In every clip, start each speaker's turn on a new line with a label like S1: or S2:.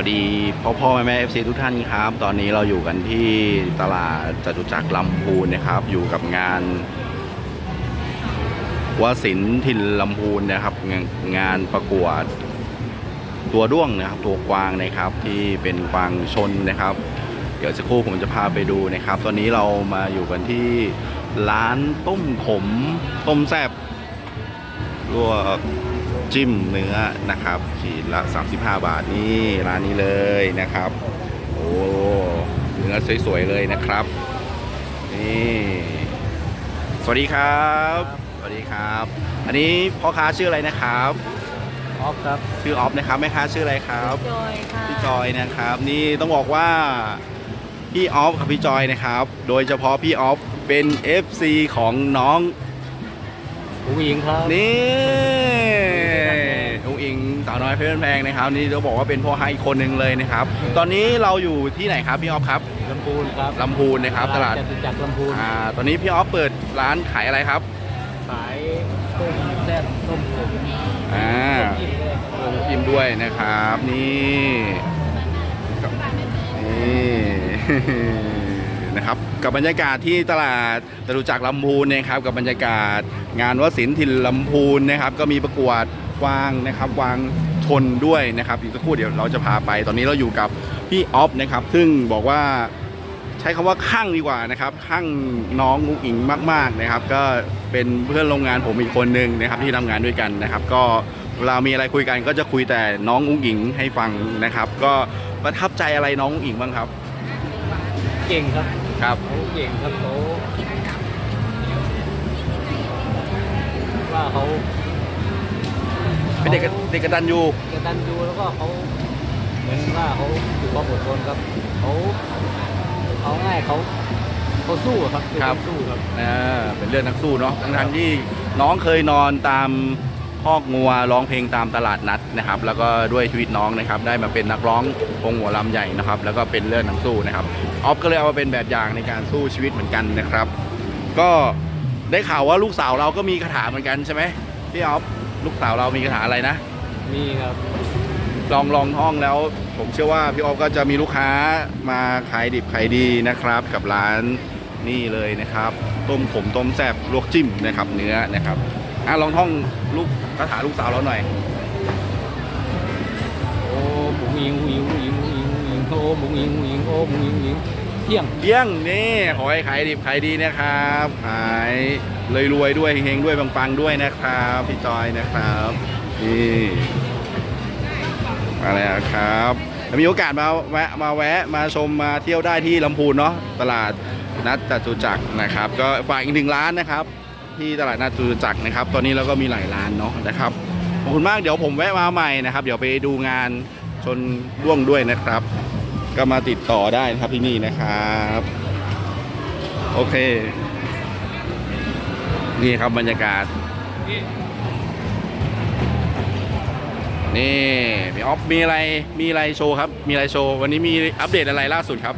S1: วัสดีพ่อพ่อแม่แม่เอฟซีทุกท่านครับ ตอนนี้เราอยู่กันที่ตลาดจตุจักรลำพูนนะครับ อยู่กับงานวสินถิ่นลำพูนนะครับงานงานประกวดตัวด้วงนะครับ ตัวกวางนะครับที่เป็นกวางชนนะครับ เดี๋ยวสักครู่ผมจะพาไปดูนะครับ ตอนนี้เรามาอยู่กันที่ร้านต้มขมต้มแซบลวก จิ้มเนื้อนะครับขีดละ 35 บาทนี่ร้านนี้เลยนะครับ โอ้เนื้อสวยๆเลยนะครับนี่สวัสดีครับ สวัสดีครับ อันนี้พ่อค้าชื่ออะไรนะครับ
S2: ออฟครับ
S1: ชื่อออฟนะครับแม่ค้าชื่ออะไรครับ
S3: จอยค่ะ
S1: พี่จอยนะครับ นี่ต้องบอกว่าพี่ออฟกับพี่จอยนะครับ โดยเฉพาะพี่ออฟเป็น FC ของน้อง
S2: ผู้หญิงครับ
S1: นี่อุ้งอิง สาวน้อยเพชรแพงนะครับนี่ต้องบอกว่าเป็นพ่อให้อีกคนหนึ่งเลยนะครับ ตอนนี้เราอยู่ที่ไหนครับพี่ออฟครับ
S2: ลำพูนครับ
S1: ลำพูนนะครับตลาด
S2: จตุจักรลำพูน
S1: อ่าตอนนี้พี่ออฟเปิดร้านขายอะไรครับ
S2: ขายต้มแซ่บต้มผม
S1: อ่า
S2: จิ้มเลย
S1: ลงพิมพ์ด้วยนะครับนี่นี่นะครับกับบรรยากาศที่ตลาดจตุจักรลำพูนนะครับกับบรรยากาศงานวสินถิ่นลำพูนนะครับ ก็มีประกวดก วางนะครับวางชนด้วยนะครับอีกสักครู่เดี๋ยวเราจะพาไป ตอนนี้เราอยู่กับพี่ออฟนะครับ ซึ่งบอกว่าใช้คำว่าข้างดีกว่านะครับข้างน้องอุ้งอิงมาก ๆนะครับ ก็เป็นเพื่อนโรงงานผมอีกคนหนึ่งนะครับที่ทำงานด้วยกันนะครับ ก็เวลามีอะไรคุยกันก็จะคุยแต่น้องอุ้งอิงให้ฟังนะครับ ก็ประทับใจอะไรน้องอุ้งอิงบ้างครับ
S2: เก่งครับ
S1: ครับ
S2: เขาเก่งครับเขาว่าเขา
S1: เป็นเด็กกระเด็กกระตันยู
S2: กระตันยูแล้วก็เขาเหมือนว่าเขาถือความอดทนครับเขาเขาง่ายเขาเขาสู้อะครับคือเขาสู้ครับ
S1: อ่าเป็นเรื่องนักสู้เนาะทั้งทที่น้องเคยนอนตามคอกงัวร้องเพลงตามตลาดนัดนะครับ แล้วก็ด้วยชีวิตน้องนะครับ ได้มาเป็นนักร้องวงหัวลำใหญ่นะครับ แล้วก็เป็นเรื่องนักสู้นะครับออฟก็เลยเอามาเป็นแบบอย่างในการสู้ชีวิตเหมือนกันนะครับ ก็ได้ข่าวว่าลูกสาวเราก็มีคาถาเหมือนกันใช่ไหมพี่ออฟ ลูกสาวเรามีคาถาอะไรนะ
S2: มีครับ
S1: ลองลองท่องแล้ว ผมเชื่อว่าพี่ออฟก็จะมีลูกค้ามาขายดิบขายดีนะครับ กับร้านนี่เลยนะครับ ต้มขมต้มแซ่บลวกจิ้มนะครับ เนื้อนะครับอะลองท่องลูกคาถาลูกสาวเราหน่อย
S2: โอ้หมูหญิงหมูหญิงหมูหญิงหมูหญิงหมูหญิงโอ้หมูหญิงหมูหญิงโอ้หมูหญิงหมูหญิงเที่ยง
S1: เลี้ยงนี่ขอให้ขายดิบขายดีนะครับ ขายเลย รวยๆด้วยเฮงๆด้วยปังๆด้วยนะครับพี่จอยนะครับนี่มาแล้วครับมีโอกาสมาแวะมาแวะมาชมมาเที่ยวได้ที่ลำพูนเนาะตลาดนัดจตุจักรนะครับ ก็ฝากอีกหนึ่งร้านนะครับ ที่ตลาดนัดจตุจักรนะครับ ตอนนี้เราก็มีหลายร้านเนาะนะครับขอบคุณมากเดี๋ยวผมแวะมาใหม่นะครับ เดี๋ยวไปดูงานชนร่วงด้วยนะครับ ก็มาติดต่อได้นะครับที่นี่นะครับ โอเค นี่ครับบรรยากาศ นี่พี่ออฟมีอะไรมีอะไรโชว์ครับ มีอะไรโชว์ วันนี้มีอัปเดตอะไรล่าสุดครับ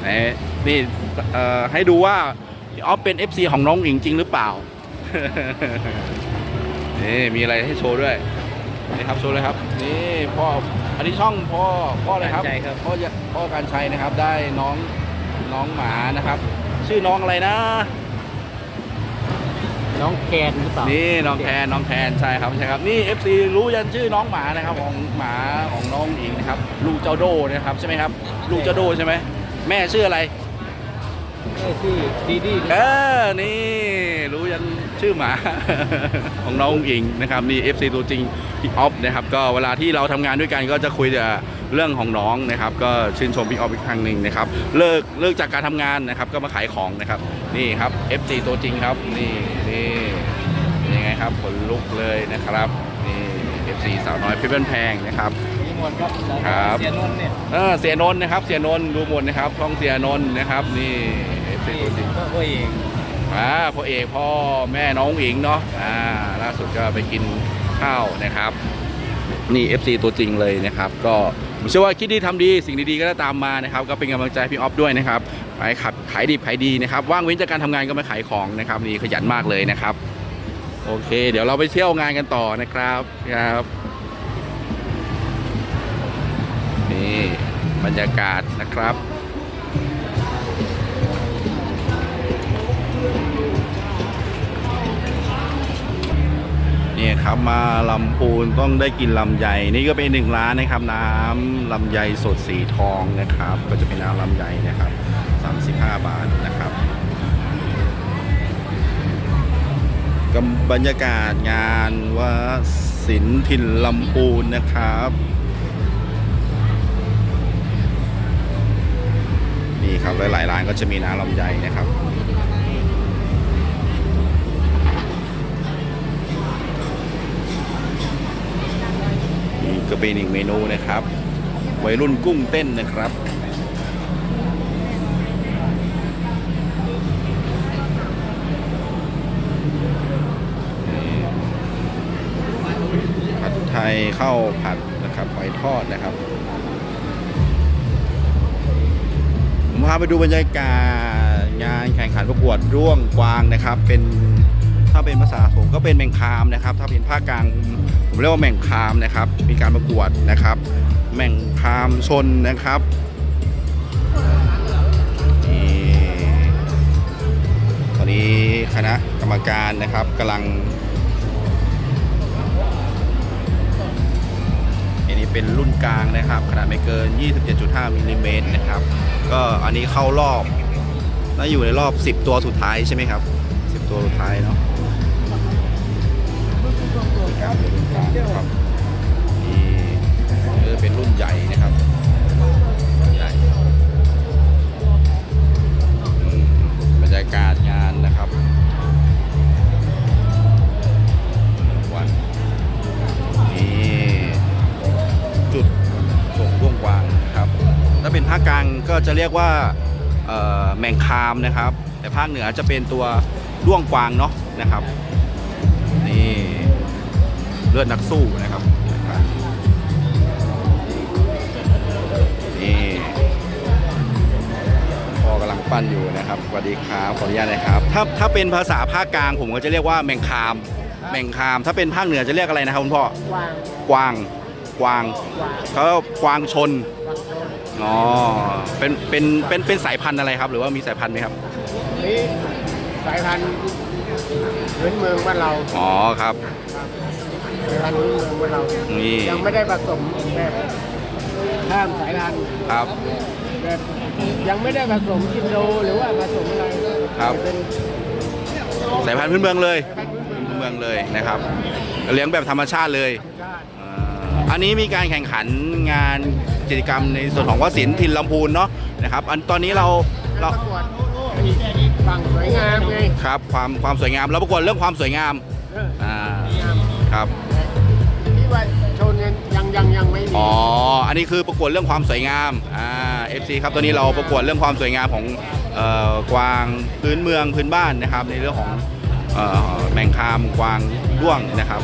S1: ไหนนี่เอ่อให้ดูว่าพี่ออฟเป็น FC ของน้องหญิงจริงหรือเปล่านี่มีอะไรให้โชว์ด้วยนี่ครับโชว์เลยครับ นี่พ่ออันนี้ช่องพ่อพ่ออะไรครับ
S2: การชัยครับ
S1: พ่อจะพ่อการชัยนะครับ ได้น้องน้องหมานะครับ ชื่อน้องอะไรนะ
S2: น้องแคนหรือเปล่า
S1: นี่น้องแทนน้องแทนใช่ครับใช่ครับนี่ FC รู้ยันชื่อน้องหมานะครับของหมาของน้องหญิงนะครับลูกเจ้าโดนะครับใช่ไหมครับลูกเจ้าโดใช่ไหมแม่ชื่ออะไร
S2: เอ้ยชื่อดีดี
S1: เออนี่รู้ยันชื่อหมา ของน้องหญิงนะครับนี่ FC ตัวจริงพี่ออฟนะครับก็เวลาที่เราทำงานด้วยกันก็จะคุยแต่ เรื่องของน้องนะครับ ก็ชื่นชมพี่ออฟอีกครั้งหนึ่งนะครับ เลิกเลิกจากการทำงานนะครับ ก็มาขายของนะครับ นี่ครับ FC ตัวจริงครับ นี่นี่เป็นยังไงครับขนลุกเลยนะครับ นี่ FC สาวน้อยเพชรบ้านแพงนะครับ
S2: มีหมดครับ
S1: ครับ
S2: เสียนนท์เนี่ย
S1: เออเสียนนท์นะครับ เสียนนท์ดูหมดนะครับช่องเสียนนท์นะครับ นี่ FC ตัวจริง
S2: ก็ตัวเอง
S1: อ่าพ่อเอกพ่อแม่น้องอิงเนาะอ่าล่าสุดก็ไปกินข้าวนะครับ นี่ FC ตัวจริงเลยนะครับ ก็ผมเชื่อว่าคิดดีทำดีสิ่งดีๆก็จะตามมานะครับ ก็เป็นกำลังใจพี่ออฟด้วยนะครับไปขับขายดีขายดีนะครับ ว่างเว้นจากการทำงานก็มาขายของนะครับ นี่ขยันมากเลยนะครับ โอเค เดี๋ยวเราไปเที่ยวงานกันต่อนะครับครับนี่บรรยากาศนะครับ เนี่ยครับมาลำพูนต้องได้กินลำไยนี่ก็เป็นหนึ่งร้านนะครับ น้ำลำไยสดสีทองนะครับ ก็จะเป็นน้ำลำไยนะครับ 35 บาทนะครับกับบรรยากาศงานว่าศิลถิ่นลำพูนนะครับ นี่ครับหลายๆร้านก็จะมีน้ำลำไยนะครับ เป็นอีกเมนูนะครับ วัยรุ่นกุ้งเต้นนะครับผัดไทยข้าวผัดนะครับไก่ทอดนะครับผมพาไปดูบรรยากาศงานแข่งขันประกวดร่วงกวางนะครับ เป็นถ้าเป็นภาษาผมก็เป็นแมงคามนะครับ ถ้าเป็นภาคกลาง เรียกว่าแม่งคามนะครับ มีการประกวดนะครับ แม่งคามชนนะครับนี่ตอนนี้คณะกรรมการนะครับกำลังอันนี้เป็นรุ่นกลางนะครับ ขนาดไม่เกิน 27.5มิลลิเมตรนะครับ ก็อันนี้เข้ารอบน่าอยู่ในรอบ 10 ตัวสุดท้ายใช่ไหมครับ 10 ตัวสุดท้ายเนาะ ครับเป็นรุ่นกลางนะครับนี่ก็จะเป็นรุ่นใหญ่นะครับใหญ่บรรยากาศงานนะครับวันนี่จุดส่งร่วงกวางครับถ้าเป็นภาคกลางก็จะเรียกว่าแมงคามนะครับ แต่ภาคเหนือจะเป็นตัวร่วงกวางเนาะนะครับนี่ เลือดนักสู้นะครับนี่พ่อกำลังปั้นอยู่นะครับสวัสดีครับขออนุญาตนะครับ ถ้าถ้าเป็นภาษาภาคกลางผมก็จะเรียกว่าแมงคามแมงคาม ถ้าเป็นภาคเหนือจะเรียกอะไรนะครับคุณพ่อ
S2: วาง
S1: กวางกวาง
S2: วาง
S1: เขากวางชน
S2: วางโดน
S1: อ๋อเป็นเป็นเป็นเป็นสายพันธุ์อะไรครับ หรือว่ามีสายพันธุ์ไหมครับ
S2: นี่สายพันธุ์พื้นเมืองบ้านเรา
S1: อ๋อครับ
S2: สาย พันธุ์พื้นเมืองบ้านเรา
S1: นี่
S2: ยังไม่ได้ผสมแบบข้ามสายพันธุ์
S1: ครับ
S2: แบบยังไม่ได้ผสมอินโดหรือว่าผสมอะไร
S1: ครับ
S2: เป็น
S1: สายพันธุ์พื้นเมืองเลย
S2: สายพันธุ์พื้นเมือง
S1: พื้นเมืองเลยนะครับ เลี้ยงแบบธรรมชาติเลย
S2: ธรรมชาติ
S1: อ่าอันนี้มีการแข่งขันงานกิจกรรมในส่วนของวสินถิ่นลำพูนเนาะนะครับ อันตอนนี้เราเรา
S2: ประกวดฝั่งสวยงามไง
S1: ครับความความสวยงามเราประกวดเรื่องความสวยงาม
S2: เออ
S1: อ่า
S2: สวยงาม
S1: ครับ
S2: ที่ว่าชนกัน ยังยังไม่มี
S1: อ๋อ อันนี้คือประกวดเรื่องความสวยงาม อ่า FC ครับตอนนี้เราประกวดเรื่องความสวยงามของเอ่อกวางพื้นเมืองพื้นบ้านนะครับ ในเรื่องของเอ่อแมงคามกวางด้วงนะครับ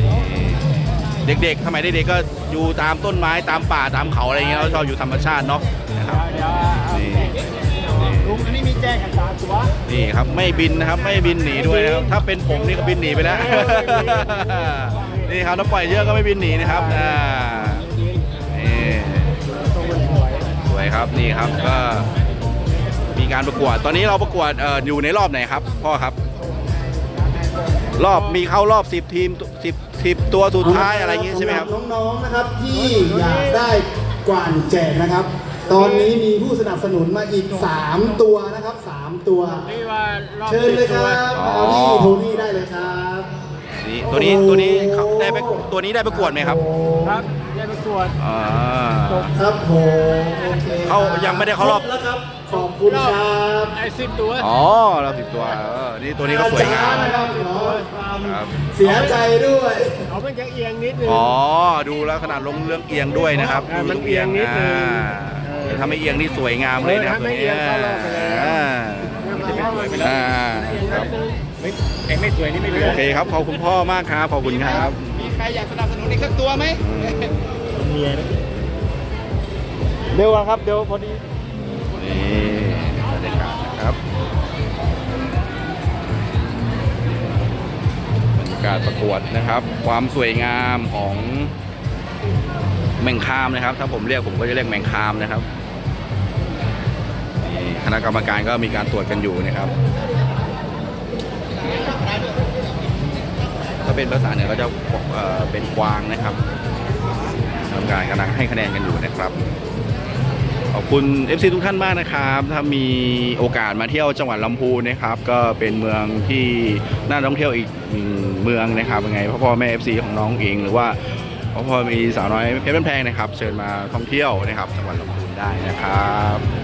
S1: นี่เด็กๆสมัยเด็กๆก็อยู่ตามต้นไม้ตามป่าตามเขาอะไรเงี้ยเราชอบอยู่ธรรมชาติเนาะนะครับ
S2: เดี๋ยว
S1: นี่
S2: ลุงอันนี้มีแจ้งอัตาตัว
S1: นี่ครับไม่บินนะครับไม่บินหนีด้วยนะครับถ้าเป็นผมนี่ก็บินหนีไปแล้ว นี่ครับถ้าปล่อยเยอะก็ไม่บินหนีนะครับอ่านี่
S2: ตรงมันสวย
S1: สวยครับนี่ครับก็มีการประกวด ตอนนี้เราประกวดเอ่ออยู่ในรอบไหนครับพ่อครับ รอบมีเข้ารอบ 10 ทีม 10 10 ตัวสุดท้ายอะไรอย่างงี้ใช่ไหมครับ
S3: สำหน้องๆนะครับที่อยากได้กว่านแจกนะครับ ตอนนี้มีผู้สนับสนุนมาอีก 3 ตัวนะครับ 3 ตัว
S2: นี่ว่ารอบ
S3: เชิญเลยค
S2: สิ
S3: รับ
S2: ตัว
S1: อ๋อ
S3: เอาที่โทนี่ได้เลยครับ
S1: นี่ ตัวนี้ตัวนี้เขาได้ไปตัวนี้ได้ประกวดไหมครับ
S2: ครับได้ประกวด
S1: อ่า
S3: ครับผมโอเค
S1: เขายังไม่ได้เข้ารอบ
S3: คแล้วครับขอบคุณครับ
S2: ไอ้สิบตัว
S1: อ๋อเราสิบตัวเออนี่ตัวนี้ก็สวยงาม
S3: นะครับ
S1: ครับ
S3: เสียใจด้วย
S2: เขามันจะเอียงนิดนึง
S1: อ๋อดูแล้วขนาดลงเรื่องเอียงด้วยนะครับ
S2: อ่ามัน
S1: ดู
S2: เอียงนิดนึง
S1: อ่า
S2: เออ
S1: แต่ถ้าไม่เอียงนี่สวยงามเลยนะครับ
S2: เออถ้าไม่เอียงเข้ารอบไปเลย
S1: อ่า
S2: จะไม่สวยไปแล้ว
S1: อ่าครับ
S2: ไม่เองไม่สวยนี่ไม่เหลื
S1: โอ
S2: อ
S1: เคครับขอบคุณพ่อมากครับขอบคุณครับ
S2: มีใครอยากสนับสนุนอีกสักตัวไหม
S3: เมีย
S2: เร็วครับเดี๋ยวพอดี
S1: นี่บรรยากาศนะครับบรรยากาศประกวดนะครับ ความสวยงามของแมงคามนะครับ ถ้าผมเรียกผมก็จะเรียกแมงคามนะครับนี่คณะกรรมการก็มีการตรวจกันอยู่นะครับ เป็นภาษาเหนือก็จะเเป็นกวางนะครับกรรมการกำลังให้คะแนนกันอยู่นะครับขอบคุณ FC ทุกท่านมากนะครับ ถ้ามีโอกาสมาเที่ยวจังหวัดลำพูนนะครับ ก็เป็นเมืองที่น่าท่องเที่ยวอีกเมืองนะครับยังไงพ่อพ่อแม่ FC ของน้องเองหรือว่าพ่อพ่อมีสาวน้อยเพชรบ้านแพงนะครับ เชิญมาท่องเที่ยวนะครับ จังหวัดลำพูนได้นะครับ